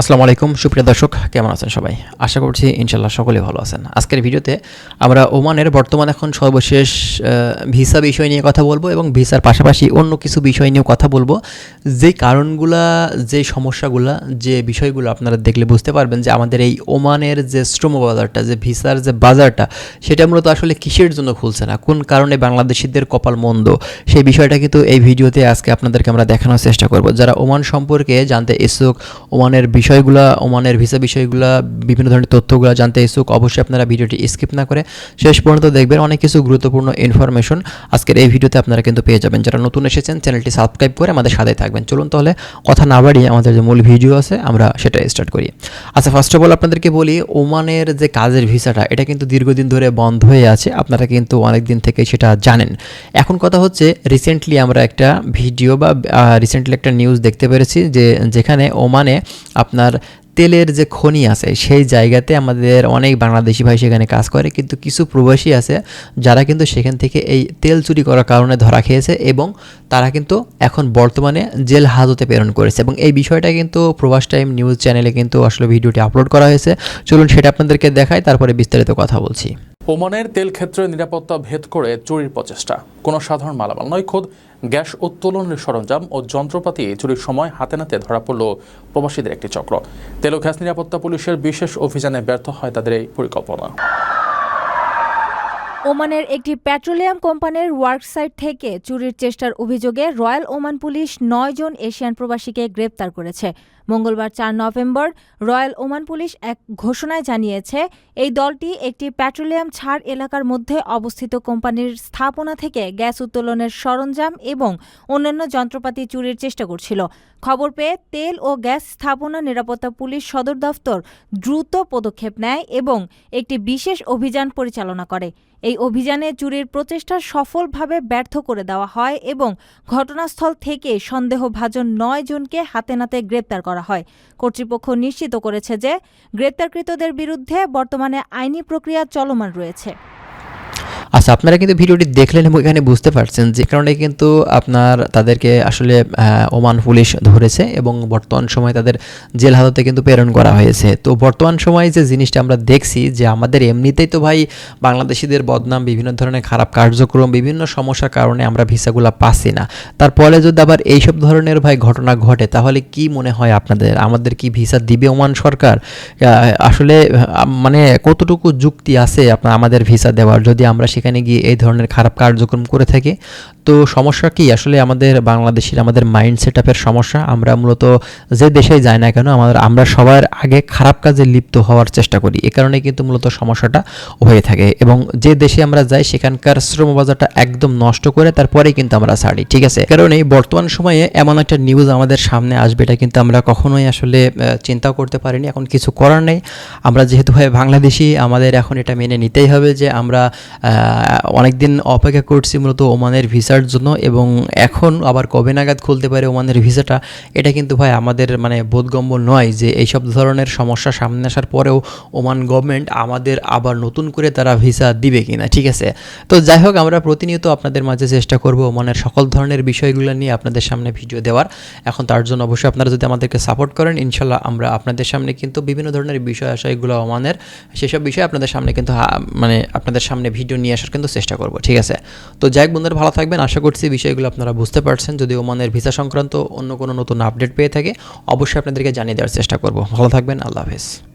আসসালামু আলাইকুম, সুপ্রিয় দর্শক, কেমন আছেন সবাই? আশা করছি ইনশাল্লাহ সকলেই ভালো আছেন। আজকের ভিডিওতে আমরা ওমানের বর্তমান এখন সর্বশেষ ভিসা বিষয় নিয়ে কথা বলব এবং ভিসার পাশাপাশি অন্য কিছু বিষয় নিয়েও কথা বলব। যে কারণগুলা, যে সমস্যাগুলা, যে বিষয়গুলো আপনারা দেখলে বুঝতে পারবেন যে আমাদের এই ওমানের যে শ্রম বাজারটা, যে ভিসার যে বাজারটা, সেটা মূলত আসলে কিসের জন্য খুলছে না, কোন কারণে বাংলাদেশিদের কপাল মন্দ, সেই বিষয়টা কিন্তু এই ভিডিওতে আজকে আপনাদেরকে আমরা দেখানোর চেষ্টা করব। যারা ওমান সম্পর্কে জানতে ইচ্ছুক, ওমানের বিষয়গুলা, ওমানের ভিসা বিষয়গুলা, বিভিন্ন ধরনের তথ্যগুলো জানতে ইচ্ছুক, অবশ্যই আপনারা ভিডিওটি স্কিপ না করে শেষ পর্যন্ত দেখবেন। অনেক কিছু গুরুত্বপূর্ণ ইনফরমেশন আজকের এই ভিডিওতে আপনারা কিন্তু পেয়ে যাবেন। যারা নতুন এসেছেন, চ্যানেলটি সাবস্ক্রাইব করে আমাদের সাথে থাকবেন। চলুন তাহলে কথা না বাড়িয়ে আমাদের যে মূল ভিডিও আছে, আমরা সেটা স্টার্ট করি। আচ্ছা ফার্স্ট অফ অল আপনাদেরকে বলি, ওমানের যে কাজের ভিসাটা, এটা কিন্তু দীর্ঘদিন ধরে বন্ধ হয়ে আছে। আপনারা কিন্তু অনেক দিন থেকে সেটা জানেন। এখন কথা হচ্ছে রিসেন্টলি আমরা একটা ভিডিও বা রিসেন্টলি একটা নিউজ দেখতে পেরেছি যে, যেখানে ওমানে আপনার তেলের যে খনি আছে, সেই জায়গাতে আমাদের অনেক বাংলাদেশি ভাই সেখানে কাজ করে, কিন্তু কিছু প্রবাসী আছে যারা কিন্তু সেখান থেকে এই তেল চুরি করার কারণে ধরা খেয়েছে এবং তারা কিন্তু এখন বর্তমানে জেল হাজতে প্রেরণ করেছে। এবং এই বিষয়টা কিন্তু প্রবাস টাইম নিউজ চ্যানেলে কিন্তু আসলে ভিডিওটি আপলোড করা হয়েছে। চলুন সেটা আপনাদেরকে দেখাই, তারপরে বিস্তারিত কথা বলছি। ওমানের তেল ক্ষেত্রে নিরাপত্তা ভেদ করে চুরির প্রচেষ্টা। কোনো সাধারণ মালামাল নয়, খোদ গ্যাস উত্তোলনের সরঞ্জাম ও যন্ত্রপাতি চুরির সময় হাতে নাতে ধরা পড়ল প্রবাসীদের একটি চক্র। তেল ও গ্যাস নিরাপত্তা পুলিশের বিশেষ অভিযানে ব্যর্থ হয় তাদের এই পরিকল্পনা। ওমানের একটি পেট্রোলিয়াম কোম্পানির ওয়ার্কসাইট থেকে চুরির চেষ্টার অভিযোগে রয়্যাল ওমান পুলিশ নয় জন এশিয়ান প্রবাসীকে গ্রেপ্তার করেছে। মঙ্গলবার চার নভেম্বর রয়্যাল ওমান পুলিশ এক ঘোষণায় জানিয়েছে, এই দলটি একটি পেট্রোলিয়াম ছাড় এলাকার মধ্যে অবস্থিত কোম্পানির স্থাপনা থেকে গ্যাস উত্তোলনের সরঞ্জাম এবং অন্যান্য যন্ত্রপাতি চুরির চেষ্টা করছিল। খবর পেয়ে তেল ও গ্যাস স্থাপনা নিরাপত্তা পুলিশ সদর দফতর দ্রুত পদক্ষেপ নেয় এবং একটি বিশেষ অভিযান পরিচালনা করে। এই অভিযানে চুরির প্রচেষ্টা সফলভাবে ব্যর্থ করে দেওয়া হয় এবং ঘটনাস্থল থেকে সন্দেহভাজন নয় জনকে হাতে নাতে গ্রেপ্তার করা হয়। কর্তৃপক্ষ নিশ্চিত করেছে যে গ্রেপ্তারকৃতদের বিরুদ্ধে বর্তমানে আইনি প্রক্রিয়া চলমান রয়েছে। আচ্ছা আপনারা কিন্তু ভিডিওটি দেখলেন এবং এখানে বুঝতে পারছেন যে কারণে কিন্তু আপনার তাদেরকে আসলে ওমান পুলিশ ধরেছে এবং বর্তমান সময় তাদের জেল হাজতে কিন্তু প্রেরণ করা হয়েছে। তো বর্তমান সময়ে যে জিনিসটা আমরা দেখছি যে আমাদের এমনিতেই তো ভাই বাংলাদেশিদের বদনাম, বিভিন্ন ধরনের খারাপ কার্যক্রম, বিভিন্ন সমস্যার কারণে আমরা ভিসাগুলো পাচ্ছি না। তারপরে যদি আবার এইসব ধরনের ভাই ঘটনা ঘটে, তাহলে কি মনে হয় আপনাদের? আমাদের কি ভিসা দিবে ওমান সরকার? আসলে মানে কতটুকু যুক্তি আছে আপনার, আমাদের ভিসা দেওয়ার? যদি আমরা সেখানে গিয়ে এই ধরনের খারাপ কার্যক্রম করে থাকি। তো সমস্যা কি? আসলে আমাদের বাংলাদেশের আমাদের মাইন্ড সেট আপের সমস্যা। আমরা মূলত যে দেশেই যাই না কেন আমাদের আমরা সবার আগে খারাপ কাজে লিপ্ত হওয়ার চেষ্টা করি। এ কারণে কিন্তু মূলত সমস্যাটা হয়ে থাকে। এবং যে দেশে আমরা যাই সেখানকার শ্রম বাজারটা একদম নষ্ট করে তারপরেই কিন্তু আমরা ছাড়ি ঠিক আছে? কারণ এই বর্তমান সময়ে এমন একটা নিউজ আমাদের সামনে আসবে এটা কিন্তু আমরা কখনোই আসলে আহ, চিন্তাও করতে পারিনি। এখন কিছু করার নেই। আমরা যেহেতু ভাই বাংলাদেশি আমাদের এখন এটা মেনে নিতেই হবে যে আমরা অনেক দিন অপেক্ষা করছি মূলত ওমানের ভিসার জন্য এবং এখন আবার কবে নাগাদ খুলতে পারে ওমানের ভিসাটা, এটা কিন্তু ভাই আমাদের মানে বোধগম্য নয় যে এইসব ধরনের সমস্যা সামনে আসার পরেও ওমান গভর্নমেন্ট আমাদের আবার নতুন করে তারা ভিসা দিবে কিনা, ঠিক আছে? তো যাই হোক, আমরা প্রতিনিয়ত আপনাদের মাঝে চেষ্টা করব ওমানের সকল ধরনের বিষয়গুলো নিয়ে আপনাদের সামনে ভিডিও দেওয়ার। এখন তার জন্য অবশ্যই আপনারা যদি আমাদেরকে সাপোর্ট করেন, ইনশাল্লাহ আমরা আপনাদের সামনে কিন্তু বিভিন্ন ধরনের বিষয় আশয়গুলো ওমানের, সেসব বিষয় আপনাদের সামনে কিন্তু মানে আপনাদের সামনে ভিডিও নিয়ে আসার কিন্তু চেষ্টা করব, ঠিক আছে? তো যাই বন্ধুরা, ভালো থাকবেন। আশা করছি বিষয়গুলো আপনারা বুঝতে পারছেন। যদি ওমানের ভিসা সংক্রান্ত অন্য কোনো নতুন আপডেট পেয়ে থাকে, অবশ্যই আপনাদেরকে জানিয়ে দেওয়ার চেষ্টা করব। ভালো থাকবেন, আল্লাহ হাফেজ।